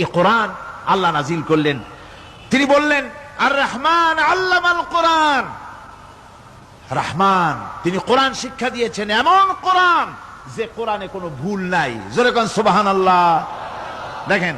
এই কোরআন আল্লাহ নাজিল করলেন। তিনি বললেন আর রহমান আল্লামাল কোরআন। রহমান, তিনি কোরআন শিক্ষা দিয়েছেন এমন কোরআন যে কোরআনে কোনো ভুল নাই। জোরে কোন সুবাহান আল্লাহ দেখেন,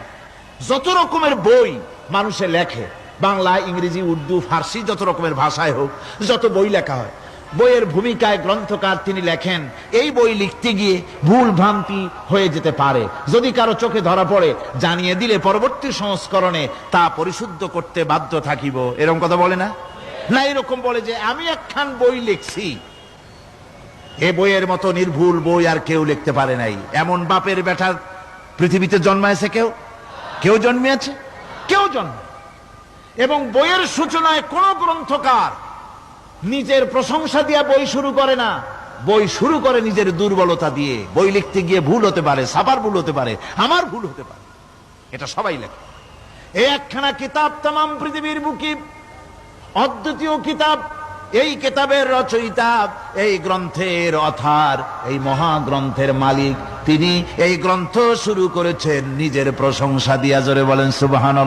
যত রকমের বই মানুষে লেখে, বাংলা, ইংরেজি, উর্দু, ফার্সি, যত রকমের ভাষায় হোক, যত বই লেখা হয় বইয়ের ভূমিকায় গ্রন্থকার তিনি লেখেন, এই বই লিখতে গিয়ে ভুল ভ্রান্তি হয়ে যেতে পারে। যদি কারও চোখে ধরা পড়ে, জানিয়ে দিলে পরবর্তী সংস্করণে তা পরিশুদ্ধ করতে বাধ্য থাকিব। এরকম কথা বলে না? না, এরকম বলে যে, আমি একখান বই লিখছি। এ বইয়ের মতো নির্ভুল বই আর কেউ লিখতে পারে নাই। এমন বাপের বেটার পৃথিবীতে জন্মায়ছে কেউ? কেউ জন্মিয়েছে? কেউ জন্ম এবং বইয়ের সূচনায় কোন গ্রন্থকার নিজের প্রশংসা দিয়ে বই শুরু করে না। বই শুরু করে নিজের দুর্বলতা দিয়ে। বই লিখতে গিয়ে ভুল হতে পারে, সাবার ভুল হতে পারে, আমার ভুল হতে পারে। এটা সবাই লেখে। এই একখানা কিতাব তাম পৃথিবীর বুকি, অদ্বিতীয় কিতাব, এই কিতাবের রচয়িতা, এই গ্রন্থের অথার, এই মহাগ্রন্থের মালিক। তিনি এই গ্রন্থ শুরু করেছেন নিজের প্রশংসা দিয়া, জোরে বলেন সুবাহান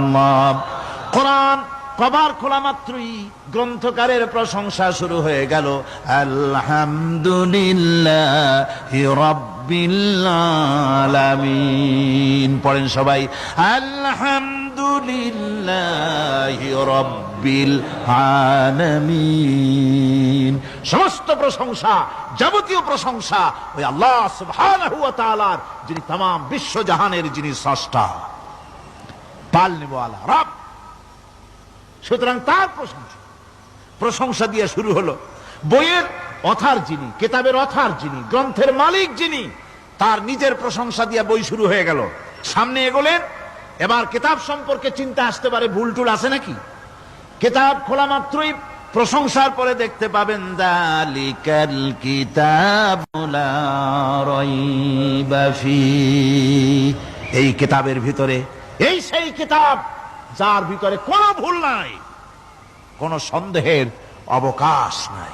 কোরআন কবার খোলা মাত্রই গ্রন্থকারের প্রশংসা শুরু হয়ে গেল আলহামদুলিল্লাহ রব্বিল আলামিন পড়েন সবাই আলহামদুলিল্লাহ রব্বিল আলামিন সমস্ত প্রশংসা যাবতীয় প্রশংসা ওই আল্লাহ সুবহানাহু ওয়া তাআলার যিনি तमाम বিশ্ব জাহানের যিনি স্রষ্টা পালনেওয়ালা রব সুতরাং তার প্রশংসা। প্রশংসা দিয়ে শুরু হলো বইয়ের অথার যিনি, কেতাবের অথার যিনি, গ্রন্থের মালিক যিনি, তার নিজের প্রশংসা দিয়ে বই শুরু হয়ে গেল। সামনে এগোলেন, এবার কেতাব সম্পর্কে চিন্তা আসতে পারে, ভুল টুল আছে নাকি? কেতাব খোলা মাত্রই প্রশংসার পরে দেখতে পাবেন এই কেতাবের ভিতরে, এই সেই কিতাব যার ভিতরে কোনো ভুল নাই, কোনো সন্দেহের অবকাশ নাই।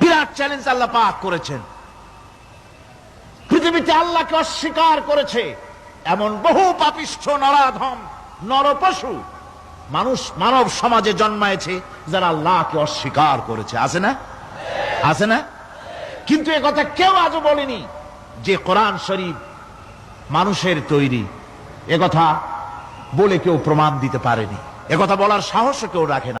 বিরাট চ্যালেঞ্জ আল্লাহ পাক করেছেন। পৃথিবীতে আল্লাহকে অস্বীকার করেছে এমন বহু পাপিষ্ঠ নরাধম, নরপশু মানুষ মানব সমাজে জন্মায়েছে যারা আল্লাহকে অস্বীকার করেছে। আছে না? আছে না? কিন্তু এ কথা কেউ আজও বলেনি যে কোরআন শরীফ মানুষের তৈরি। এ কথা বলে কেউ প্রমাণ দিতে পারেনি। একথা বলার সাহস কেউ রাখে না।